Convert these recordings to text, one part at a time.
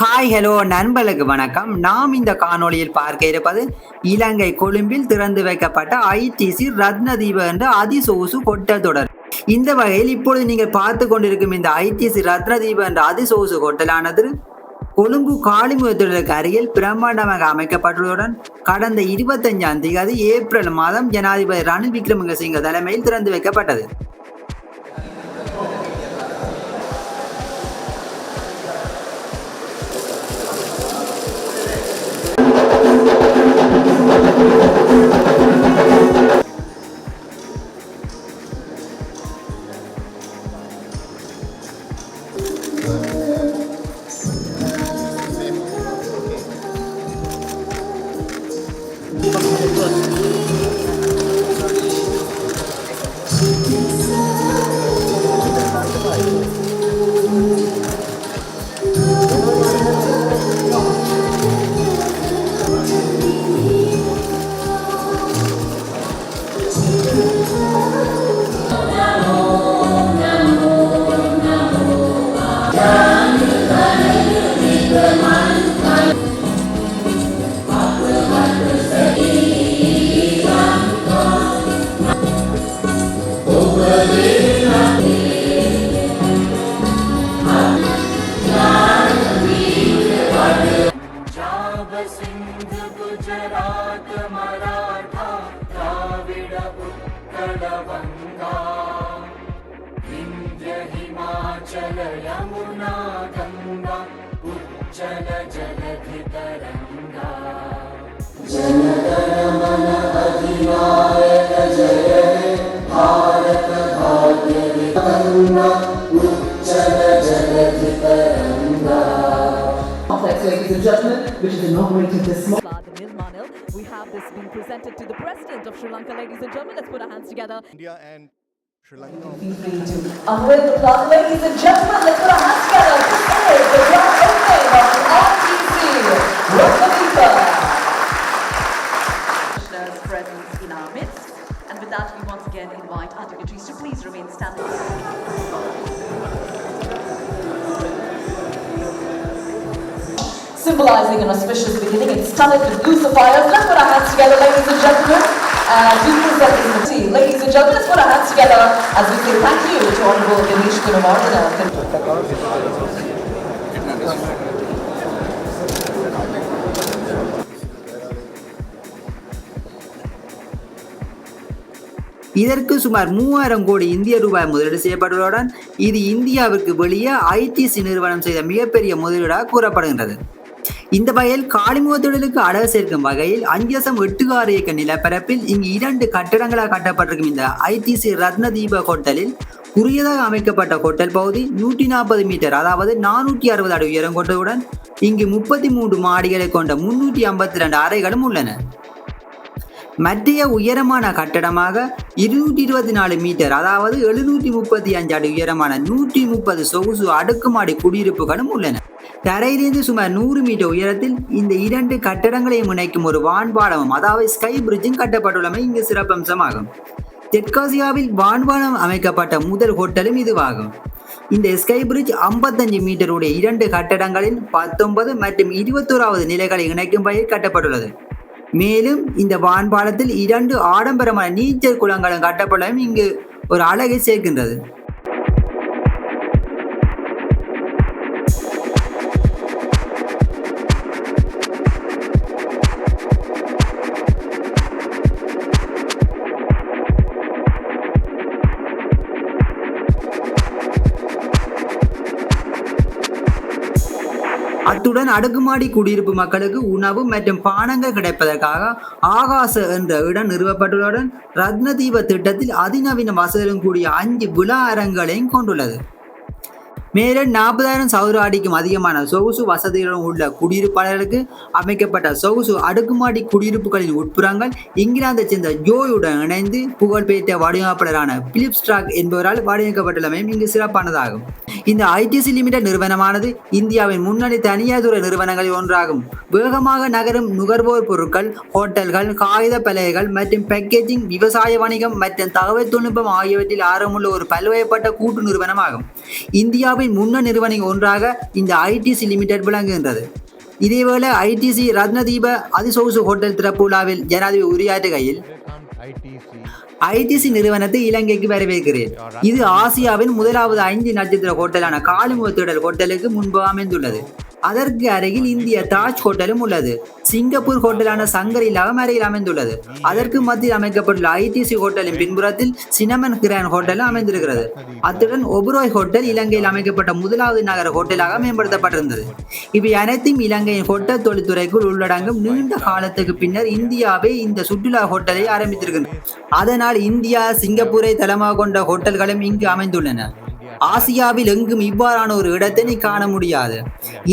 Hi hello நண்பர்களுக்கு வணக்கம். நாம் இந்த காணொளியில் பார்க்க இருப்பது இலங்கை கொழும்பில் திறந்து வைக்கப்பட்ட ஐடிசி ரத்னதீப என்ற அதிசொகுசு கொட்டல் தொடர். இந்த வகையில் இப்பொழுது நீங்கள் பார்த்து கொண்டிருக்கும் இந்த ஐடிசி ரத்னதீப என்ற அதிசொகுசு கொட்டலானது கொழும்பு காளிமுகத்திற்கு அருகில் பிரம்மாண்டமாக அமைக்கப்பட்டுள்ளதுடன் கடந்த இருபத்தஞ்சாம் தேதி ஏப்ரல் மாதம் ஜனாதிபதி ரணில் விக்ரமசிங்க தலைமையில் திறந்து வைக்கப்பட்டது. बंगा विंध्य हिमाचल यमुना गंगा उज्जल जलधि तरंगा complex, ladies and gentlemen, which is inaugurated this morning. Vladimir Manil. We have this being presented to the President of Sri Lanka, ladies and gentlemen. Let's put our hands together. India and Sri Lanka. Feel free to unveil the plug. Ladies and gentlemen, let's put our hands together. This is the grand opening of the RTC Ratnadika. Presence in our midst. And with that, we once again invite our dignitaries to please remain standing. Symbolizing an auspicious beginning, it's studded with blue sapphires. Let's put our hands together, ladies and gentlemen. And. Ladies and gentlemen, let's put our hands together as we say thank you to Honorable Ganesh Kunamardana. இதற்கு சுமார் மூவாயிரம் கோடி இந்திய ரூபாய் முதலீடு செய்யப்பட்டுள்ளதுடன் இது இந்தியாவிற்கு வெளியே ஐடிசி நிறுவனம் செய்த மிகப்பெரிய முதலீடாக கூறப்படுகின்றது இந்த வகையில் காளிமுகத்தொழிலுக்கு அழகு சேர்க்கும் வகையில் அஞ்சு தசம் எட்டு ஆறு ஏக்கர் நிலப்பரப்பில் இங்கு இரண்டு கட்டடங்களாக கட்டப்பட்டிருக்கும். இந்த ஐடிசி ரத்னதீப ஹோட்டலில் குறுகியதாக அமைக்கப்பட்ட ஹோட்டல் பகுதி நூற்றி நாற்பது மீட்டர் அதாவது நானூற்றி அறுபது அடி உயரம் கொண்டதுடன் இங்கு முப்பத்தி மூன்று மாடிகளை கொண்ட முன்னூற்றி ஐம்பத்தி ரெண்டு அறைகளும் உள்ளன. மத்திய உயரமான கட்டடமாக இருநூற்றி இருபத்தி நாலு மீட்டர் அதாவது எழுநூற்றி முப்பத்தி அஞ்சு அடி உயரமான நூற்றி முப்பது சொகுசு அடுக்குமாடி குடியிருப்புகளும் உள்ளன. தரையிலிருந்து சுமார் நூறு மீட்டர் உயரத்தில் இந்த இரண்டு கட்டடங்களையும் இணைக்கும் ஒரு வான்பாலமும் அதாவது ஸ்கை பிரிட்ஜும் கட்டப்பட்டுள்ளமை இங்கு சிறப்பம்சமாகும். தெற்காசியாவில் வான்பாலம் அமைக்கப்பட்ட முதல் ஹோட்டலும் இதுவாகும். இந்த ஸ்கை பிரிட்ஜ் 55 மீட்டர் உடைய இரண்டு கட்டடங்களில் பத்தொன்பது மற்றும் இருபத்தோராவது நிலைகளை இணைக்கும் வகையில் கட்டப்பட்டுள்ளது. மேலும் இந்த வான்பாலத்தில் இரண்டு ஆடம்பரமான நீச்சல் குளங்களும் கட்டப்படலும் இங்கு ஒரு அழகை சேர்க்கின்றது. அத்துடன் அடுக்குமாடி குடியிருப்பு மக்களுக்கு உணவு மற்றும் பானங்கள் கிடைப்பதற்காக ஆகாச என்ற இடம் நிறுவப்பட்டுள்ளதுடன் ரத்னதீப திட்டத்தில் அதிநவீன வசதிகளும் கூடிய அஞ்சு விழா அரங்களையும் கொண்டுள்ளது. மேலும் நாற்பதாயிரம் சதுர அடிக்கும் அதிகமான சொகுசு வசதிகளுடன் உள்ள குடியிருப்பாளர்களுக்கு அமைக்கப்பட்ட சொகுசு அடுக்குமாடி குடியிருப்புகளின் உட்புறங்கள் இங்கிலாந்தை சேர்ந்த ஜோயுடன் இணைந்து புகழ்பெற்ற வடிவமைப்பாளரான பிலிப் ஸ்ட்ராக் என்பவரால் வடிவமைக்கப்பட்டுள்ளமையும் இங்கு சிறப்பானதாகும். இந்த ஐடிசி லிமிடெட் நிறுவனமானது இந்தியாவின் முன்னணி தனியார் துறை நிறுவனங்களில் ஒன்றாகும். வேகமாக நகரும் நுகர்வோர் பொருட்கள் ஹோட்டல்கள் காகித பலகைகள் மற்றும் பேக்கேஜிங் விவசாய வணிகம் மற்றும் தகவல் தொழில்நுட்பம் ஆகியவற்றில் ஆர்வமுள்ள ஒரு பல்வேறுபட்ட கூட்டு நிறுவனமாகும். இந்தியாவின் முன்னணி நிறுவனங்கள் ஒன்றாக இந்த ஐடிசி லிமிடெட் விளங்குகின்றது. இதேவேளை ஐடிசி ரத்னதீப அதிசொகுசு ஹோட்டல் திறப்பு விழாவில் ஜனாதிபதி உரையாற்றுகையில் ஐடிசி நிறுவனத்தை இலங்கைக்கு வரவேற்கிறேன். இது ஆசியாவின் முதலாவது ஐந்து நட்சத்திர ஹோட்டலான காலிமுகத்திடல் ஹோட்டலுக்கு முன்பு அமைந்துள்ளது. அதற்கு அருகில் இந்திய தாஜ் ஹோட்டலும் உள்ளது. சிங்கப்பூர் ஹோட்டலான சங்கரிலாவும் அருகில் அமைந்துள்ளது. அதற்கு மத்தியில் அமைக்கப்பட்டுள்ள ஐடிசி ஹோட்டலின் பின்புறத்தில் சினமன் கிரான் ஹோட்டலும் அமைந்திருக்கிறது. அத்துடன் ஒபுரோய் ஹோட்டல் இலங்கையில் அமைக்கப்பட்ட முதலாவது நகர ஹோட்டலாக மேம்படுத்தப்பட்டிருந்தது. இவை அனைத்தும் இலங்கையின் ஹோட்டல் தொழில்துறைக்குள் உள்ளடங்கும் நீண்ட காலத்துக்கு பின்னர் இந்தியாவே இந்த சுற்றுலா ஹோட்டலை ஆரம்பித்திருக்கின்றன. அதனால் இந்தியா சிங்கப்பூரை தளமாக கொண்ட ஹோட்டல்களும் இங்கு அமைந்துள்ளன. ஆசியாவில் எங்கும் இவ்வாறான ஒரு இடத்தை நீ காண முடியாது.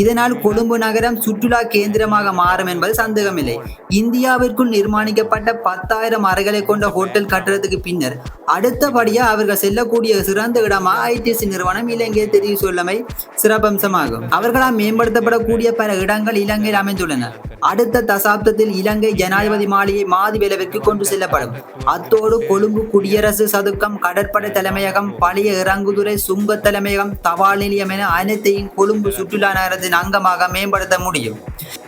இதனால் கொழும்பு நகரம் சுற்றுலா கேந்திரமாக மாறும் என்பது சந்தேகமில்லை. இந்தியாவிற்குள் நிர்மாணிக்கப்பட்ட பத்தாயிரம் அறைகளை கொண்ட ஹோட்டல் கட்டுறதுக்கு பின்னர் அடுத்தபடியா அவர்கள் செல்லக்கூடிய சிறந்த இடமாக ஐடிசி நிறுவனம் இலங்கையை தெரிவு சொல்லமை சிறப்பம்சமாகும். அவர்களால் மேம்படுத்தப்படக்கூடிய பல இடங்கள் இலங்கையில் அமைந்துள்ளன. அடுத்த தசாப்தத்தில் இலங்கை ஜனாதிபதி மாளிகை மாதி விளைவிற்கு கொண்டு செல்லப்படும். அத்தோடு கொழும்பு குடியரசு சதுக்கம் கடற்படை தலைமையகம் பழைய இறங்குதுறை சுங்க தலைமையகம் தபால் நிலையம் என அனைத்தையும் கொழும்பு சுற்றுலா நகரத்தின் அங்கமாக மேம்படுத்த முடியும்.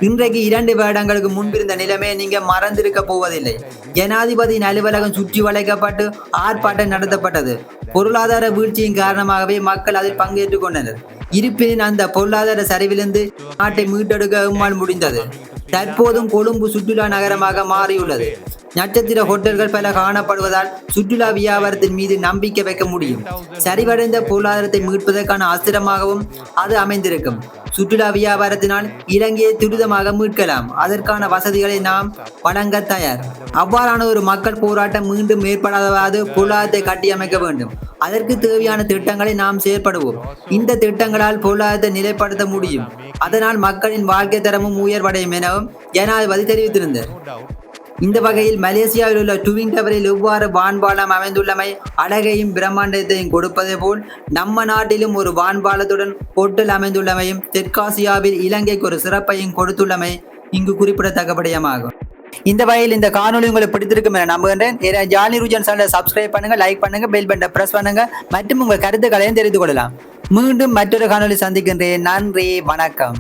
இன்றைக்கு இரண்டு வருடங்களுக்கு முன்பிருந்த நிலைமையை நீங்க மறந்திருக்க போவதில்லை. ஜனாதிபதியின் அலுவலகம் சுற்றி வளைக்கப்பட்டு ஆர்ப்பாட்டம் நடத்தப்பட்டது. பொருளாதார வீழ்ச்சியின் காரணமாகவே மக்கள் அதில் பங்கேற்றுக் கொண்டனர். இருப்பினும் அந்த பொருளாதார சரிவிலிருந்து நாட்டை மீட்டெடுக்க எம்மால் முடிந்தது. தற்போதும் கொழும்பு சுற்றுலா நகரமாக மாறியுள்ளது. நட்சத்திர ஹோட்டல்கள் பல காணப்படுவதால் சுற்றுலா வியாபாரத்தின் மீது நம்பிக்கை வைக்க முடியும். சரிவடைந்த பொருளாதாரத்தை மீட்பதற்கான அஸ்திரமாகவும் அது அமைந்திருக்கும். சுற்றுலா வியாபாரத்தினால் இலங்கையை துரிதமாக மீட்கலாம். அதற்கான வசதிகளை நாம் வழங்க தயார். அவ்வாறான ஒரு மக்கள் போராட்டம் மீண்டும் ஏற்படாதவாறு பொருளாதாரத்தை கட்டியமைக்க வேண்டும். அதற்கு தேவையான திட்டங்களை நாம் செயற்படுவோம். இந்த திட்டங்களால் பொருளாதாரத்தை நிலைப்படுத்த முடியும். அதனால் மக்களின் வாழ்க்கை தரமும் உயர்வடையும் எனவும் ஜனாதிபதி தெரிவித்திருந்தார். இந்த வகையில் மலேசியாவில் உள்ள டுவிங் டவரில் எவ்வாறு வான்பாலம் அமைந்துள்ளமை அழகையும் பிரம்மாண்டத்தையும் கொடுப்பதை போல் நம்ம நாட்டிலும் ஒரு வான்பாலத்துடன் ஹோட்டல் அமைந்துள்ளமையும் தெற்காசியாவில் இலங்கைக்கு ஒரு சிறப்பையும் கொடுத்துள்ளமை இங்கு குறிப்பிடத்தக்கபடியமாகும் இந்த வகையில் இந்த காணொளி உங்களுக்கு பிடித்திருக்கும் என நம்புகின்றேன். ஜாலி ருஜன் சேனலை சப்ஸ்கிரைப் பண்ணுங்க லைக் பண்ணுங்க பெல் பட்டனை பிரஸ் பண்ணுங்க. மற்றும் உங்கள் கருத்துக்களையும் தெரிந்து கொள்ளலாம். மீண்டும் மற்றொரு காணொலி சந்திக்கின்றேன். நன்றி வணக்கம்.